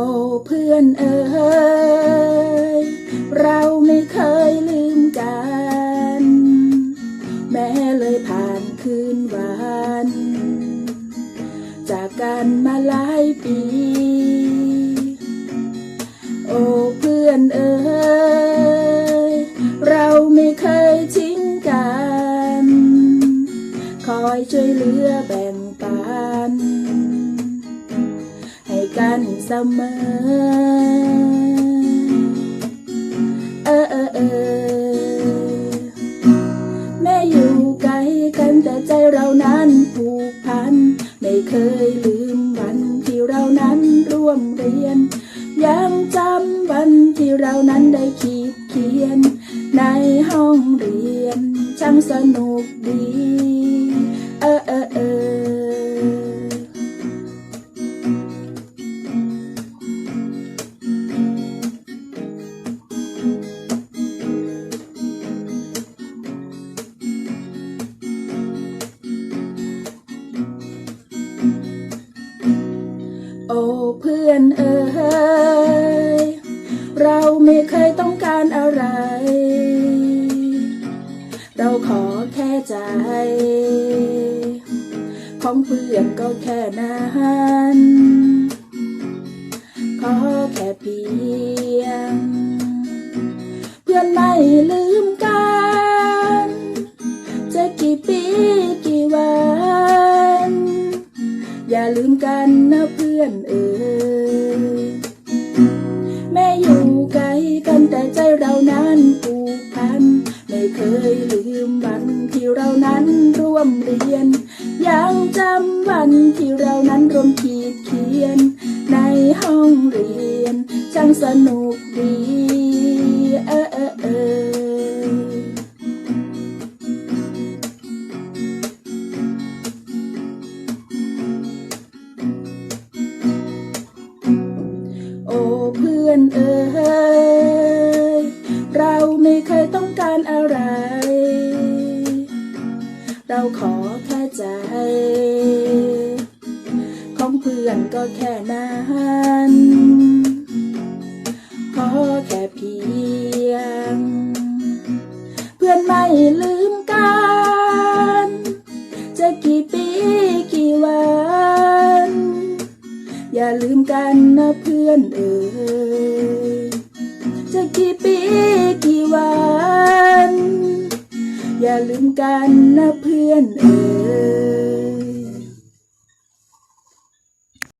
อ้เพื่อนเอ๋ยเราไม่เคยลืมกัน แม้เลยผ่านคืนวัน จากกันมาหลายปี โอ้เพื่อนเอ๋ยเราไม่เคยทิ้งกัน คอยช่วยเหลือแบ่งปัน กันเสมอ เออเออเออแม่อยู่ไกลกันแต่ใจเรานั้นผูกพัน ไม่เคยลืมวันที่เรานั้นร่วมเรียน ยังจำวันที่เรานั้นได้ขีดเขียน ในห้องเรียนช่างสนุกดี โอ้เพื่อนเอ๋ยเราไม่เคยต้องการอะไร เราขอแค่ใจ ของเพื่อนก็แค่นั้นขอแค่เพียง เพื่อนไม่ลืมกัน จะกี่ปีกี่วัน อย่าลืมกันนะเพื่อน เอ่ยแม่อยู่ไกลกันแต่ใจเรานั้นผูกพัน ไม่เคยลืมวันที่เรานั้นร่วมเรียน ยังจำวันที่เรานั้นร่วมขีดเขียน ในห้องเรียนช่างสนุกดี โอ้เพื่อนเอ๋ยเราไม่เคยต้องการอะไร เราขอแค่ใจ ของเพื่อนก็แค่นั้นขอแค่เพียง เพื่อนไม่ลืมกัน จะกี่ปีกี่วัน อย่าลืมกันนะเพื่อนเอ่ยจะกี่ปีกี่วัน อย่าลืมกันนะเพื่อนเอ่ย